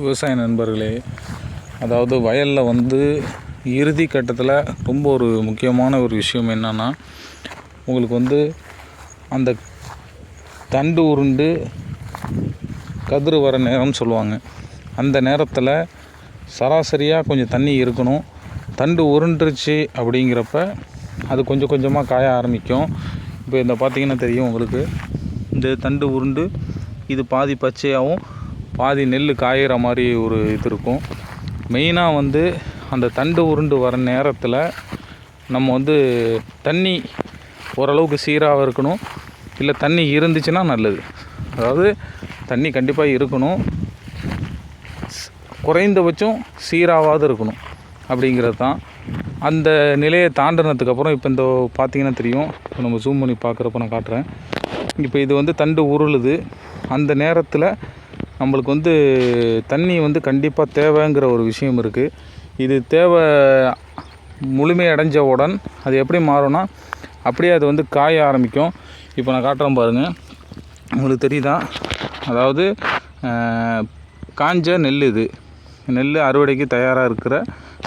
விவசாய நண்பர்களே அதாவது வயலில் வந்து இறுதி கட்டத்தில் ரொம்ப ஒரு முக்கியமான ஒரு விஷயம் என்னென்னா உங்களுக்கு வந்து அந்த தண்டு உருண்டு கதிர் வர நேரம்னு சொல்லுவாங்க. அந்த நேரத்தில் சராசரியாக கொஞ்சம் தண்ணி இருக்கணும். தண்டு உருண்டுருச்சு அப்படிங்கிறப்ப அது கொஞ்சம் கொஞ்சமாக காய ஆரம்பிக்கும். இப்போ இந்த பார்த்தீங்கன்னா தெரியும் உங்களுக்கு. இந்த தண்டு உருண்டு இது பாதி பச்சையாகவும் பாதி நெல் காயிற மாதிரி ஒரு இது இருக்கும். மெயினாக வந்து அந்த தண்டு உருண்டு வர நேரத்தில் நம்ம வந்து தண்ணி ஓரளவுக்கு சீராக இருக்கணும். இல்லை தண்ணி இருந்துச்சுன்னா நல்லது. அதாவது தண்ணி கண்டிப்பாக இருக்கணும். குறைந்தபட்சம் சீராவாது இருக்கணும் அப்படிங்கிறது தான். அந்த நிலையை தாண்டினதுக்கப்புறம் இப்போ இந்த பார்த்திங்கன்னா தெரியும். இப்போ நம்ம ஜூம் பண்ணி பார்க்குறப்ப நான் காட்டுறேன். இப்போ இது வந்து தண்டு உருளுது. அந்த நேரத்தில் நம்மளுக்கு வந்து தண்ணி வந்து கண்டிப்பாக தேவைங்கிற ஒரு விஷயம் இருக்குது இது தேவை முழுமையடைஞ்சவுடன் அது எப்படி மாறும்னா அப்படியே அது வந்து காய ஆரம்பிக்கும். இப்போ நான் காட்டுறேன் பாருங்கள் உங்களுக்கு தெரியுதா? அதாவது காஞ்ச நெல் இது. நெல் அறுவடைக்கு தயாராக இருக்கிற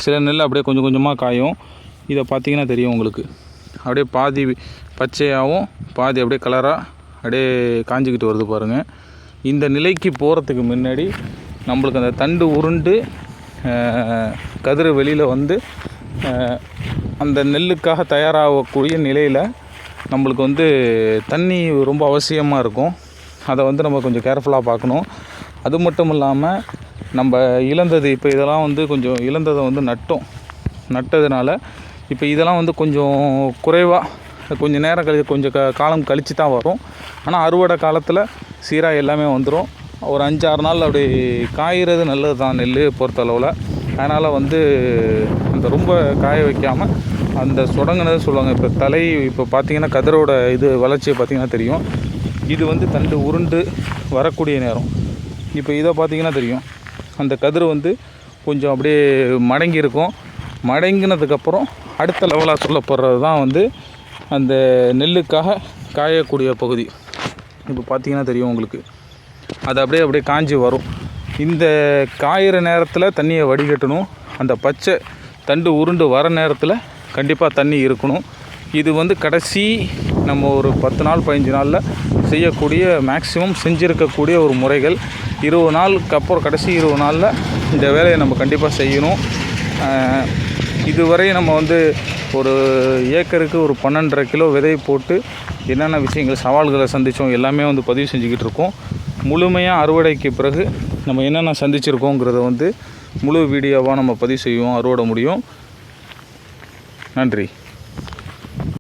சில நெல் அப்படியே கொஞ்சம் கொஞ்சமாக காயும். இதை பார்த்தீங்கன்னா தெரியும் உங்களுக்கு. அப்படியே பாதி பச்சையாகவும் பாதி அப்படியே கலராக அப்படியே காஞ்சிக்கிட்டு வருது பாருங்கள் இந்த நிலைக்கு போகிறதுக்கு முன்னாடி நம்மளுக்கு அந்த தண்டு உருண்டு கதிர் வெளியில் வந்து அந்த நெல்லுக்காக தயாராகக்கூடிய நிலையில் நம்மளுக்கு வந்து தண்ணி ரொம்ப அவசியமாக இருக்கும். அதை வந்து நம்ம கொஞ்சம் கேர்ஃபுல்லாக பார்க்கணும். அது மட்டும் இல்லாமல் நம்ம இழந்தது இப்போ இதெல்லாம் வந்து கொஞ்சம் இழந்ததை வந்து நட்டோம். நட்டதுனால இப்போ இதெல்லாம் வந்து கொஞ்சம் குறைவாக கொஞ்சம் நேரம் கழி கொஞ்சம் க காலம் கழித்து தான் வரும். ஆனால் அறுவடை காலத்தில் சீராக எல்லாமே வந்துடும் ஒரு அஞ்சு ஆறு நாள் அப்படி காய்கிறது நல்லது தான் நெல் பொறுத்தளவில். அதனால் வந்து அந்த ரொம்ப காய வைக்காமல் அந்த சுடங்கினது சொல்லுவாங்க. இப்போ தலை இப்போ பார்த்தீங்கன்னா கதிரோட இது வளர்ச்சியை பார்த்தீங்கன்னா தெரியும். இது வந்து தண்டு உருண்டு வரக்கூடிய நேரம். இப்போ இதை பார்த்தீங்கன்னா தெரியும். அந்த கதிர் வந்து கொஞ்சம் அப்படியே மடங்கி இருக்கும். மடங்கினதுக்கப்புறம் அடுத்த லெவலாக சொல்லப்படுறது தான் வந்து அந்த நெல்லுக்காக காயக்கூடிய பகுதி. இப்போ பார்த்தீங்கன்னா தெரியும் உங்களுக்கு. அது அப்படியே அப்படியே காஞ்சி வரும். இந்த காயிற நேரத்தில் தண்ணியை வடிகட்டணும். அந்த பச்சை தண்டு உருண்டு வர நேரத்தில் கண்டிப்பாக தண்ணி இருக்கணும். இது வந்து கடைசி நம்ம ஒரு பத்து நாள் பதினஞ்சு நாளில் செய்யக்கூடிய மேக்ஸிமம் செஞ்சுருக்கக்கூடிய ஒரு முறைகள். இருபது நாளுக்கு அப்புறம் கடைசி இருபது நாளில் இந்த வேலையை நம்ம கண்டிப்பாக செய்யணும். இதுவரை நம்ம வந்து ஒரு ஏக்கருக்கு ஒரு பன்னெண்டரை கிலோ விதை போட்டு என்னென்ன விஷயங்கள் சவால்களை சந்தித்தோம் எல்லாமே வந்து பதிவு செஞ்சுக்கிட்டு இருக்கோம். முழுமையாக அறுவடைக்கு பிறகு நம்ம என்னென்ன சந்திச்சிருக்கோங்கிறத வந்து முழு வீடியோவாக நம்ம பதிவு செய்வோம் அறுவடை முடியும். நன்றி.